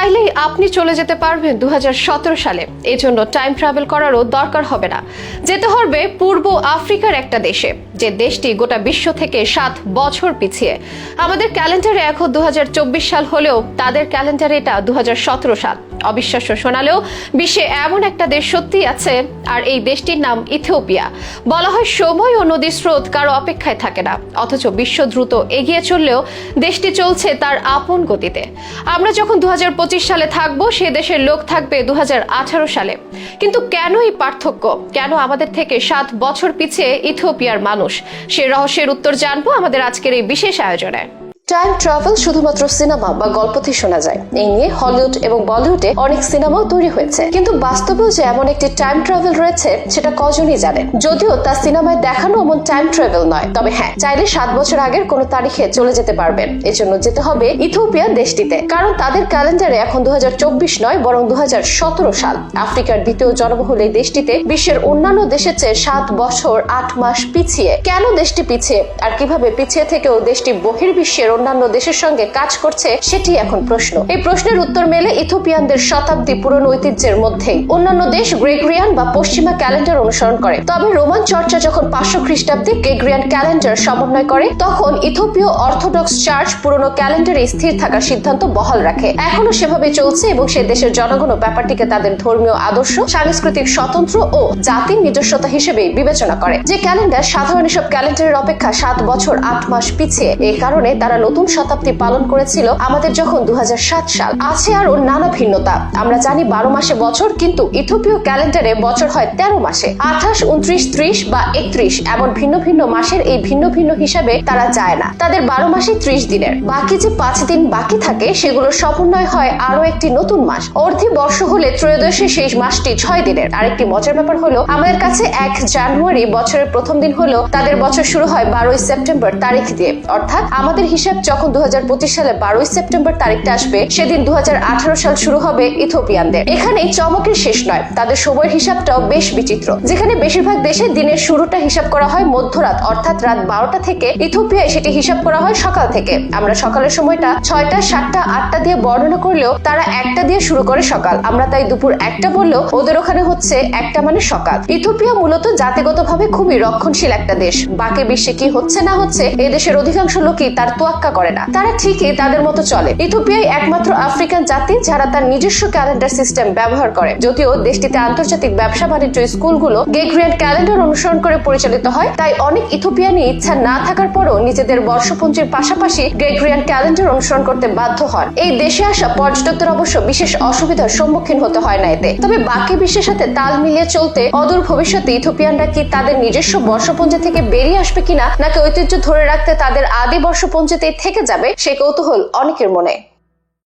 চাইলেই আপনি চলে যেতে পারবেন দু হাজার সতেরো সালে। এজন্য টাইম ট্রাভেল করারও দরকার হবে না। যেতে হবে পূর্ব আফ্রিকার একটা দেশে, যে দেশটি গোটা বিশ্ব থেকে সাত বছর পিছিয়ে। আমাদের ক্যালেন্ডারে এখন দু সাল হলেও তাদের ক্যালেন্ডারে এটা দু সাল। অবিশ্বাস্য শোনালেও বিশ্বে এমন একটা দেশ সত্যিই আছে, আর এই দেশটির নাম ইথিওপিয়া। বলা হয় সময় ও নদীর স্রোত কারও অপেক্ষায় থাকে না, অথচ বিশ্ব দ্রুত এগিয়ে চললেও দেশটি চলছে তার আপন গতিতে। আমরা যখন দু সালে থাকব, সে দেশের লোক থাকবে দু হাজার আঠারো সালে। কিন্তু কেন এই পার্থক্য? কেন আমাদের থেকে সাত বছর পিছিয়ে ইথিওপিয়ার মানুষ? সে রহস্যের উত্তর জানব আমাদের আজকের এই বিশেষ আয়োজনে। টাইম ট্রাভেল শুধুমাত্র সিনেমা বা গল্পতেই শোনা যায়। এই নিয়ে হলিউড এবং বলিউডে অনেক সিনেমাও তৈরি হয়েছে। কিন্তু বাস্তবেও যে এমন একটি টাইম ট্রাভেল রয়েছে, সেটা কজনই জানেন যদিও তা সিনেমায় দেখানো এমন টাইম ট্রাভেল নয়, তবে হ্যাঁ চাইলে সাত বছর আগের কোনো তারিখে চলে যেতে পারবেন। এজন্য যেতে হবে ইথিওপিয়া দেশটিতে। কারণ তাদের ক্যালেন্ডারে এখন দু নয়, বরং দু হাজার সতেরো সাল। আফ্রিকার দ্বিতীয় জনবহুল এই দেশটিতে বিশ্বের অন্যান্য দেশের চেয়ে সাত বছর আট মাস পিছিয়ে। কেন দেশটি পিছিয়ে? আর কীভাবে পিছিয়ে থেকেও দেশটি বহির্বিশ্বের অন্যান্য দেশের সঙ্গে কাজ করছে সেটি এখন প্রশ্ন। এই প্রশ্নের উত্তর মেলে ইথোপিয়ানদের শতাব্দী পুরনো ঐতিহ্যের মধ্যেই। অন্যান্য দেশ গ্রেগরিয়ান বা পশ্চিমা ক্যালেন্ডার অনুসরণ করে। তবে রোমান চর্চা যখন পাঁচশো খ্রিস্টাব্দে গ্রেগরিয়ান ক্যালেন্ডার সমন্বয় করে, তখন ইথোপীয় অর্থোডক্স চার্চ পুরনো ক্যালেন্ডারে স্থির থাকার সিদ্ধান্ত বহাল রাখে। এখনও সেভাবে চলছে এবং সে দেশের জনগণও ব্যাপারটিকে তাদের ধর্মীয় আদর্শ, সাংস্কৃতিক স্বতন্ত্র ও জাতির নিজস্বতা হিসেবে বিবেচনা করে। যে ক্যালেন্ডার সাধারণ এসব ক্যালেন্ডারের অপেক্ষা সাত বছর আট মাস পিছিয়ে এই কারণে তারা নতুন শতাব্দী পালন করেছিল আমাদের যখন দু হাজার সাত সাল। আছে আরও নানা ভিন্নতা। আমরা জানি বারো মাসে বছর, কিন্তু ইথোপীয় ক্যালেন্ডারে বছর হয় তেরো মাসে। আঠাশ, উনত্রিশ, ত্রিশ বা একত্রিশ এমন ভিন্ন ভিন্ন মাসের এই ভিন্ন ভিন্ন হিসাবে তারা যায় না। তাদের বারো মাসে ত্রিশ দিনের। বাকি যে পাঁচ দিন বাকি থাকে, সেগুলো সমন্বয় হয় আরও একটি নতুন মাস। অর্ধি বর্ষ হলে ত্রয়োদশী সেই মাসটি ছয় দিনের। আরেকটি মজার ব্যাপার হলো, আমাদের কাছে এক জানুয়ারি বছরের প্রথম দিন হলো তাদের বছর শুরু হয় বারোই সেপ্টেম্বর তারিখ দিয়ে। অর্থাৎ আমাদের হিসাব যখন দু সালে বারোই সেপ্টেম্বর তারিখটা আসবে, সেদিন দু হাজার আঠারো সাল শুরু হবে ইথোপিয়ানদের এখানে চমকের শেষ নয়, তাদের সময়ের হিসাবটাও বেশ বিচিত্র। যেখানে বেশিরভাগ দেশে দিনের শুরুটা হিসাব করা হয় মধ্যরাত, অর্থাৎ রাত বারোটা থেকে ইথোপিয়ায় সেটি হিসাব করা হয় সকাল থেকে। আমরা সকালের সময়টা ছয়টা, সাতটা, আটটা দিয়ে বর্ণনা করলেও তারা একটা দিয়ে শুরু করে সকাল। আমরা তাই দুপুর একটা বললেও ওদের ওখানে হচ্ছে একটা মানে সকাল। ইথোপিয়া মূলত জাতিগতভাবে খুবই রক্ষণশীল একটা দেশ। বাকি বিশ্বে কি হচ্ছে না হচ্ছে এই দেশের অধিকাংশ লোকই তার তোয়াক্কা করে না। তারা ঠিকই তাদের মতো চলে। ইথোপিয়াই একমাত্র আফ্রিকান জাতি যারা তার নিজস্ব ক্যালেন্ডার সিস্টেম ব্যবহার করে, যদিও দেশটিতে আন্তর্জাতিক ব্যবসা বাণিজ্য স্কুলগুলো গেগ্রিয়ান ক্যালেন্ডার অনুসরণ করে পরিচালিত হয়, তাই অনেক ইথোপিয়ানি ইচ্ছা না থাকার পরও নিজেদের বর্ষপঞ্জির পাশাপাশি গ্রেগরিয়ান ক্যালেন্ডার অনুসরণ করতে বাধ্য হন। এই দেশে আসা পর্যটকদের অবশ্য বিশেষ অসুবিধার সম্মুখীন হতে হয় না এতে। তবে বাকি বিশ্বের সাথে তাল মিলিয়ে চলতে অদূর ভবিষ্যতে ইথোপিয়ানরা কি তাদের নিজস্ব বর্ষপঞ্জি থেকে বেরিয়ে আসবে কিনা, নাকি ঐতিহ্য ধরে রাখতে তাদের আদি বর্ষপঞ্জিতেই থেকে যাবে সে কৌতূহল অনেকের মনে।